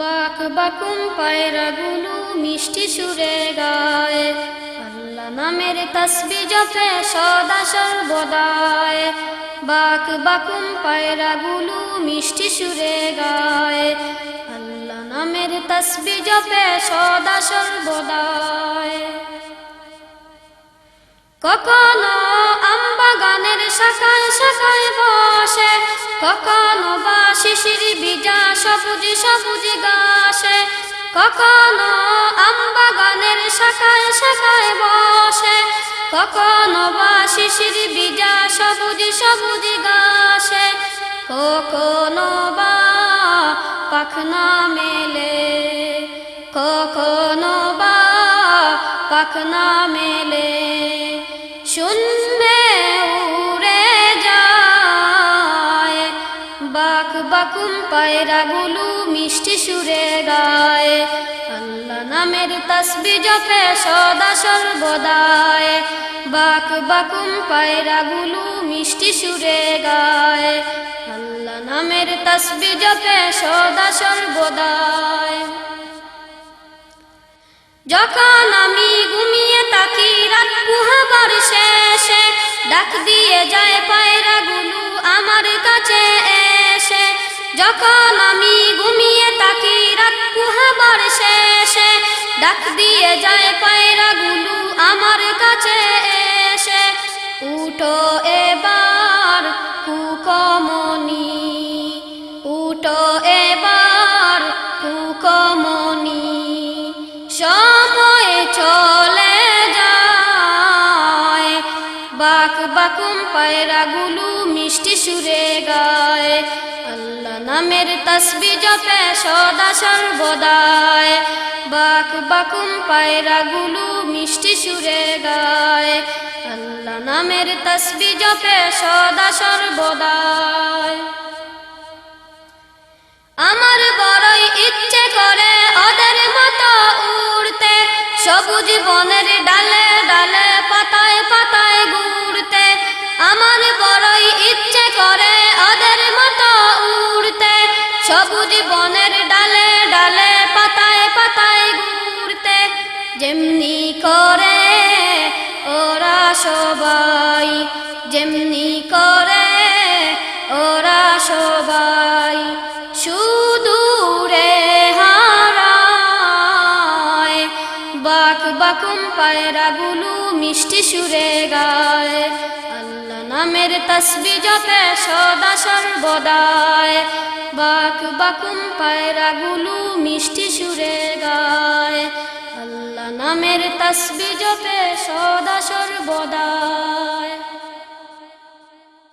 বাক বাকুম পায়রাগুলো মিষ্টি সুরে গায়। আল্লাহ নামের তসবি জপে সদা সর্বদায়। বাক বাকুম পায়রাগুলো মিষ্টি সুরে গায়। আল্লাহ নামের তসবি জপে সদা সর্বদায়। কখনো আমবাগানের শাখায় শাখায় বসে কখনো বা শিশির বিজা সবুজ সবুজ গাছে কখনো আমবাগানের শাখায় শাখায় বসে, কখনো বা শিশির বিজা সবুজ সবুজ গাছে কখনো বা পাখনা মেলে, কখনো বা পাখনা মেলে। শূন্যে বাকুম পায়রাগুলো মিষ্টি সুরে গায়। আল্লাহ নামের তসবি জপে সদা সর্বদায়। বাক বাকুম পায়রাগুলো মিষ্টি সুরে গায়। আল্লাহ নামের তসবি জপে সদা সর্বদায়। যখন আমি ঘুমিয়ে থাকি, রাত পুহাবার শেষে ডাক দিয়ে যায় পায়রাগুলো আমার কাছে। যখন আমি ঘুমিয়ে থাকি, রাত পুহাবার শেষে ডাক দিয়ে যায় পায়রাগুলো আমার কাছে এসে, উঠো এবার কুকমনি বাক বাকুম পায়রাগুলো মিষ্টি সুরে গায়। আল্লাহ নামের তসবি জপে সদা সর্বদায়। বাক বাকুম পায়রাগুলো মিষ্টি সুরে গায়। আল্লাহ নামের তসবি জপে সদা সর্বদায়। আমার বড়ই ইচ্ছে করে ওদের মতো উড়তে। সবুজ বনের ডালে সবুজ বনের ডালে ডালে পাতায় পাতায় ঘুরতে, যেমনি করে ওরা সবাই, যেমনি করে ওরা সবাই। সুদূরে হারায়, বাক বাকুম পায়রাগুলো মিষ্টি সুরে গায়। নামের তসবি জপে সদা সর্বদায়। বাক বাকুম পায়রাগুলো মিষ্টি সুরে গায়। আল্লাহ নামের তসবি জপে সদা সর্বদা